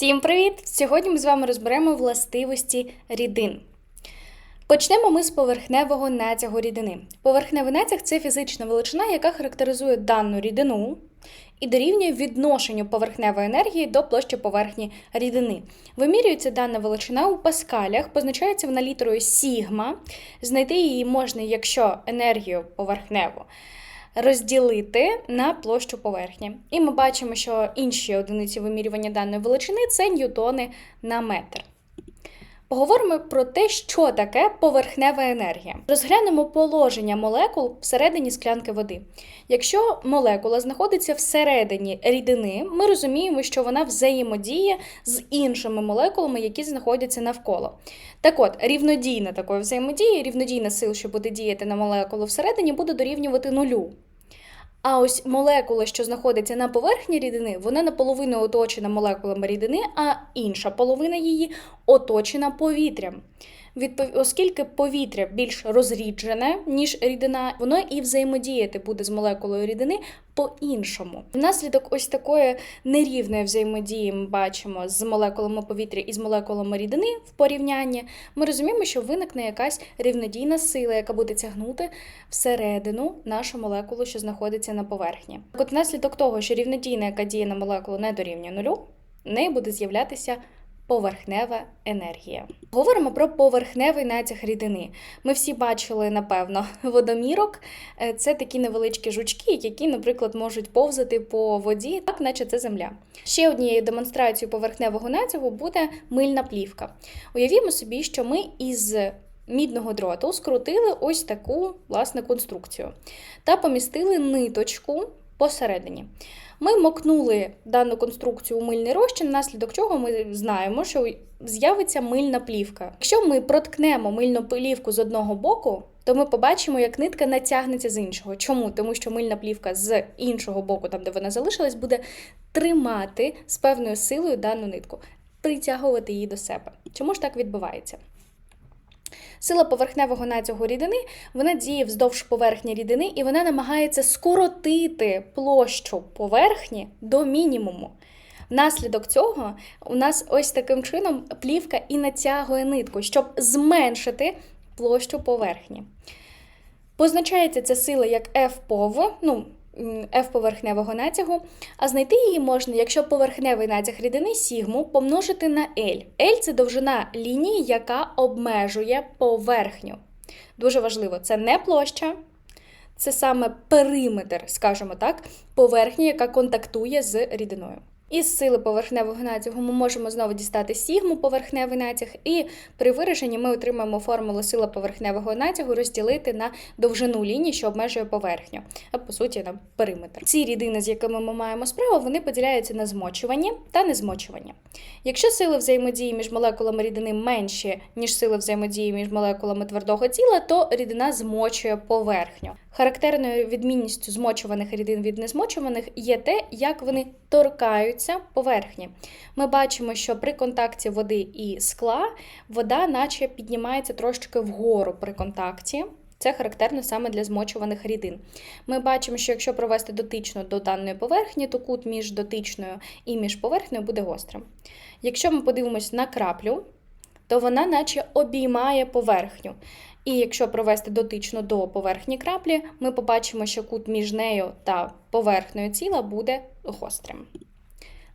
Всім привіт! Сьогодні ми з вами розберемо властивості рідин. Почнемо ми з поверхневого натягу рідини. Поверхневий натяг це фізична величина, яка характеризує дану рідину і дорівнює відношенню поверхневої енергії до площі поверхні рідини. Вимірюється дана величина у паскалях, позначається вона літерою сігма. Знайти її можна, якщо енергію поверхневу розділити на площу поверхні. І ми бачимо, що інші одиниці вимірювання даної величини це ньютони на метр. Поговоримо про те, що таке поверхнева енергія. Розглянемо положення молекул всередині склянки води. Якщо молекула знаходиться всередині рідини, ми розуміємо, що вона взаємодіє з іншими молекулами, які знаходяться навколо. Так от, рівнодійна такої взаємодії, рівнодійна сил, що буде діяти на молекулу всередині, буде дорівнювати нулю. А ось молекула, що знаходиться на поверхні рідини, вона наполовину оточена молекулами рідини, а інша половина її оточена повітрям. Оскільки повітря більш розріджене, ніж рідина, воно і взаємодіяти буде з молекулою рідини по-іншому. Внаслідок ось такої нерівної взаємодії ми бачимо з молекулами повітря і з молекулами рідини в порівнянні, ми розуміємо, що виникне якась рівнодійна сила, яка буде тягнути всередину нашу молекулу, що знаходиться на поверхні. От внаслідок того, що рівнодійна, яка діє на молекулу, не дорівнює нулю, в неї буде з'являтися поверхнева енергія. Говоримо про поверхневий натяг рідини. Ми всі бачили, напевно, водомірок. Е, Це такі невеличкі жучки, які, наприклад, можуть повзати по воді, так наче це земля. Ще однією демонстрацією поверхневого натягу буде мильна плівка. Уявімо собі, що ми із Мідного дроту скрутили ось таку власне конструкцію та помістили ниточку посередині. Ми мокнули дану конструкцію у мильний розчин, наслідок чого ми знаємо, що з'явиться мильна плівка. Якщо ми проткнемо мильну плівку з одного боку, то ми побачимо, як нитка натягнеться з іншого. Чому? Тому що мильна плівка з іншого боку, там де вона залишилась, буде тримати з певною силою дану нитку, притягувати її до себе. Чому ж так відбувається? Сила поверхневого натягу рідини вона діє вздовж поверхні рідини і вона намагається скоротити площу поверхні до мінімуму. Внаслідок цього у нас ось таким чином плівка і натягує нитку, щоб зменшити площу поверхні. Позначається ця сила як F пов, ну, F поверхневого натягу, а знайти її можна, якщо поверхневий натяг рідини сігму помножити на L. L це довжина лінії, яка обмежує поверхню. Дуже важливо, це не площа, це саме периметр, скажімо так, поверхні, яка контактує з рідиною. Із сили поверхневого натягу ми можемо знову дістати сігму поверхневий натяг, і при вираженні ми отримаємо формулу сила поверхневого натягу розділити на довжину лінії, що обмежує поверхню, а по суті на периметр. Ці рідини, з якими ми маємо справу, вони поділяються на змочування та незмочування. Якщо сили взаємодії між молекулами рідини менші, ніж сили взаємодії між молекулами твердого тіла, то рідина змочує поверхню. Характерною відмінністю змочуваних рідин від незмочуваних є те, як вони торкаються поверхні. Ми бачимо, що при контакті води і скла вода, наче піднімається трошки вгору при контакті. Це характерно саме для змочуваних рідин. Ми бачимо, що якщо провести дотично до даної поверхні, то кут між дотичною і між поверхнею буде гострим. Якщо ми подивимось на краплю, то вона наче обіймає поверхню. І якщо провести дотично до поверхні краплі, ми побачимо, що кут між нею та поверхнею тіла буде гострим.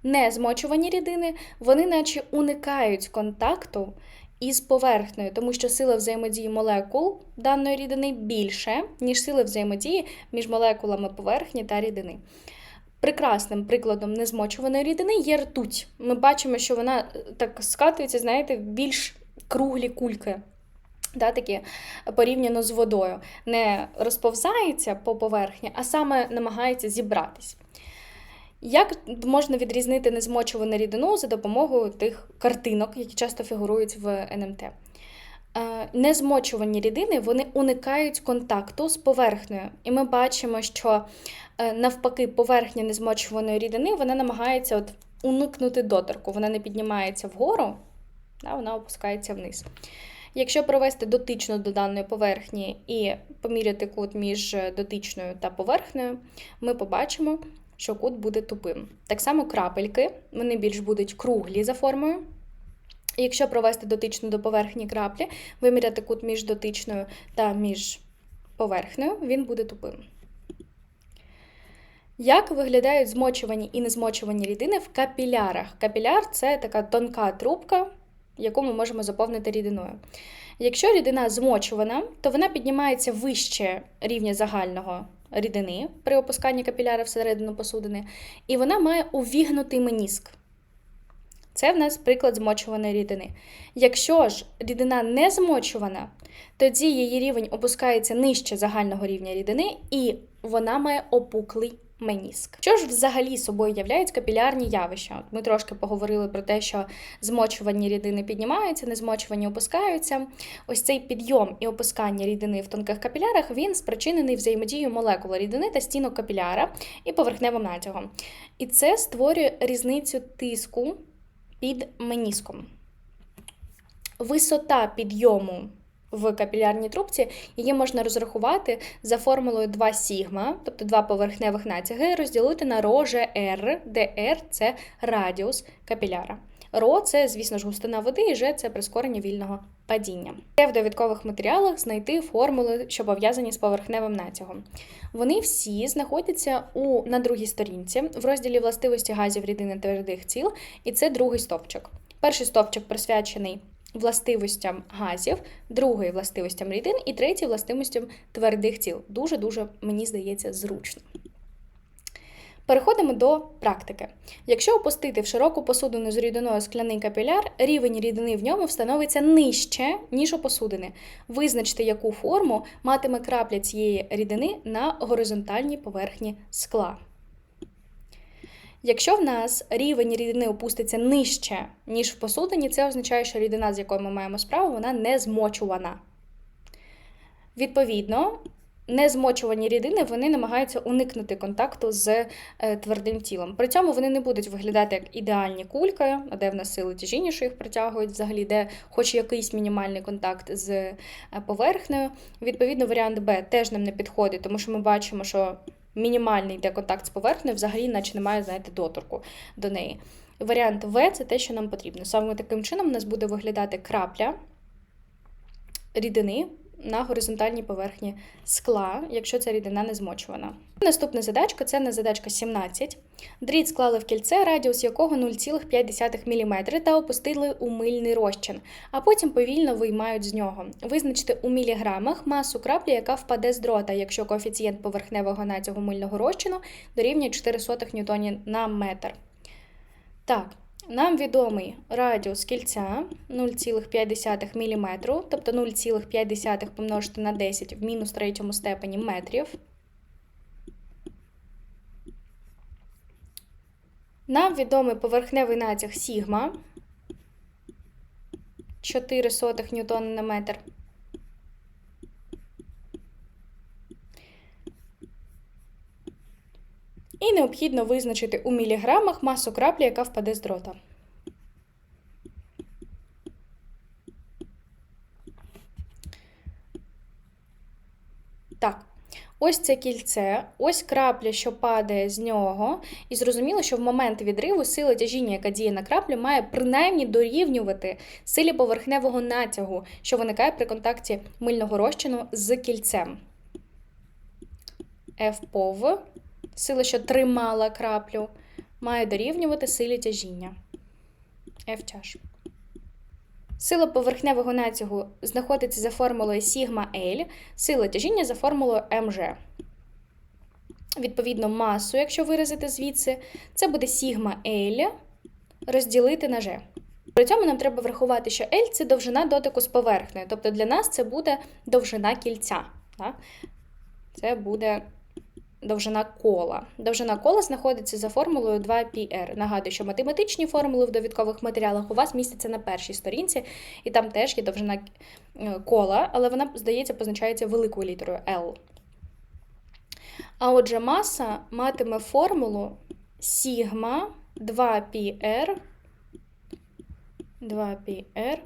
Незмочувані рідини, вони наче уникають контакту із поверхнею, тому що сила взаємодії молекул даної рідини більше, ніж сила взаємодії між молекулами поверхні та рідини. Прекрасним прикладом незмочуваної рідини є ртуть. Ми бачимо, що вона так скатується, знаєте, більш круглі кульки да, такі порівняно з водою, не розповзається по поверхні, а саме намагається зібратись. Як можна відрізнити незмочувану рідину за допомогою тих картинок, які часто фігурують в НМТ? Е, незмочувані рідини вони уникають контакту з поверхнею. І ми бачимо, що е, навпаки поверхня незмочуваної рідини вона намагається от уникнути доторку. Вона не піднімається вгору, а вона опускається вниз. Якщо провести дотично до даної поверхні і поміряти кут між дотичною та поверхнею, ми побачимо, що кут буде тупим. Так само крапельки, вони більш будуть круглі за формою. Якщо провести дотичну до поверхні краплі, виміряти кут між дотичною та між поверхнею, він буде тупим. Як виглядають змочувані і незмочувані рідини в капілярах? Капіляр це така тонка трубка, яку ми можемо заповнити рідиною. Якщо рідина змочувана, то вона піднімається вище рівня загального рідини при опусканні капіляра всередину посудини, і вона має увігнутий меніск. Це в нас приклад змочуваної рідини. Якщо ж рідина не змочувана, тоді її рівень опускається нижче загального рівня рідини, і вона має опуклий меніск. Що ж взагалі собою являють капілярні явища? От Ми трошки поговорили про те, що змочувані рідини піднімаються, незмочувані опускаються. Ось цей підйом і опускання рідини в тонких капілярах він спричинений взаємодією молекул рідини та стінок капіляра і поверхневим натягом. І це створює різницю тиску під меніском. Висота підйому в капілярній трубці її можна розрахувати за формулою 2 сігма, тобто два поверхневих натяги, розділити на роже R, де R – це радіус капіляра. Ро це, звісно ж, густина води, і Ж це прискорення вільного падіння. Де в довідкових матеріалах знайти формули, що пов'язані з поверхневим натягом. Вони всі знаходяться у, на другій сторінці в розділі властивості газів рідини твердих ціл, і це другий стовпчик. Перший стовпчик присвячений властивостям газів, другий властивостям рідин і третій властивостям твердих тіл. Дуже-дуже, мені здається, зручно. Переходимо до практики. Якщо опустити в широку посудину з рідиною скляний капіляр, рівень рідини в ньому встановиться нижче, ніж у посудини. Визначте, яку форму матиме крапля цієї рідини на горизонтальній поверхні скла. Якщо в нас рівень рідини опуститься нижче, ніж в посудині, це означає, що рідина, з якою ми маємо справу, вона не змочувана. Відповідно, незмочувані рідини вони намагаються уникнути контакту з е, твердим тілом. При цьому вони не будуть виглядати як ідеальні кульки, де в нас сили тяжіння, що їх притягують, взагалі, де хоч якийсь мінімальний контакт з е, поверхнею. Відповідно, варіант Б теж нам не підходить, тому що ми бачимо, що мінімальний йде контакт з поверхнею, взагалі, наче немає, знаєте, доторку до неї. Варіант В це те, що нам потрібно. Саме таким чином у нас буде виглядати крапля рідини на горизонтальній поверхні скла, якщо ця рідина не змочувана. Наступна задачка це на задачка 17. Дріт склали в кільце, радіус якого 0,5 мм та опустили у мильний розчин, а потім повільно виймають з нього. Визначте у міліграмах масу краплі, яка впаде з дрота, якщо коефіцієнт поверхневого натягу мильного розчину дорівнює 4 ньютонів на метр. Так, нам відомий радіус кільця 0,5 мм, тобто 0,5 помножити на 10 в мінус третьому степені метрів. Нам відомий поверхневий натяг сігма 4 сотих ньютон на метр. І необхідно визначити у міліграмах масу краплі, яка впаде з дрота. Так, ось це кільце, ось крапля, що падає з нього. І зрозуміло, що в момент відриву сила тяжіння, яка діє на краплю, має принаймні дорівнювати силі поверхневого натягу, що виникає при контакті мильного розчину з кільцем. F сила, що тримала краплю, має дорівнювати силі тяжіння. F тяж. Сила поверхневого натягу знаходиться за формулою сігма L, сила тяжіння за формулою МЖ. Відповідно, масу, якщо виразити звідси, це буде сігма L розділити на G. При цьому нам треба врахувати, що L це довжина дотику з поверхнею. Тобто для нас це буде довжина кільця. Це буде довжина кола. Довжина кола знаходиться за формулою 2πr. Нагадую, що математичні формули в довідкових матеріалах у вас містяться на першій сторінці, і там теж є довжина е, кола, але вона, здається, позначається великою літерою L. А отже, маса матиме формулу сігма 2πr 2πr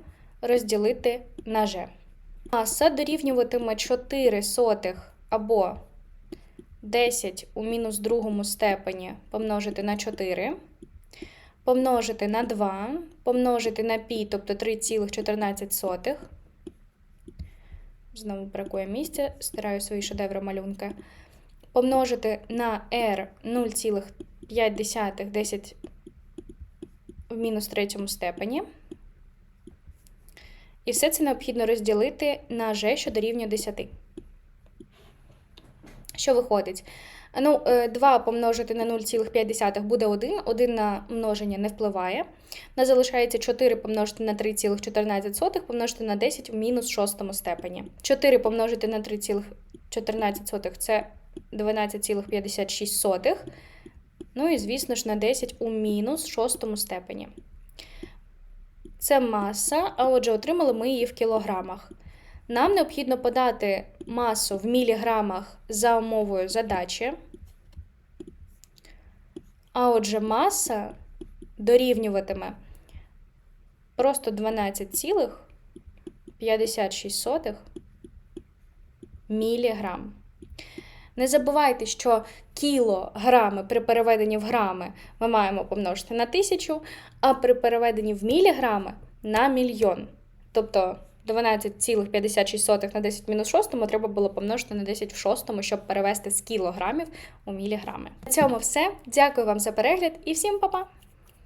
розділити на G. Маса дорівнюватиме 4 сотих або 10 у мінус другому степені помножити на 4, помножити на 2, помножити на пі, тобто 3,14. Знову бракує місця, стираю свої шедеври малюнки. Помножити на r 0,5 10 в мінус третьому степені. І все це необхідно розділити на g, що дорівнює 10. Що виходить? Ну, е, 2 помножити на 0,5 буде 1, 1 на множення не впливає. У нас залишається 4 помножити на 3,14, помножити на 10 в мінус шостому степені. 4 помножити на 3,14 це 12,56. Ну і, звісно ж, на 10 у мінус шостому степені. Це маса, а отже, отримали ми її в кілограмах. Нам необхідно подати масу в міліграмах за умовою задачі. А отже, маса дорівнюватиме просто 12,56 міліграм. Не забувайте, що кілограми при переведенні в грами ми маємо помножити на тисячу, а при переведенні в міліграми на мільйон. Тобто 12,56 на 10 мінус 6 треба було помножити на 10 в 6, щоб перевести з кілограмів у міліграми. На цьому все. Дякую вам за перегляд і всім па-па!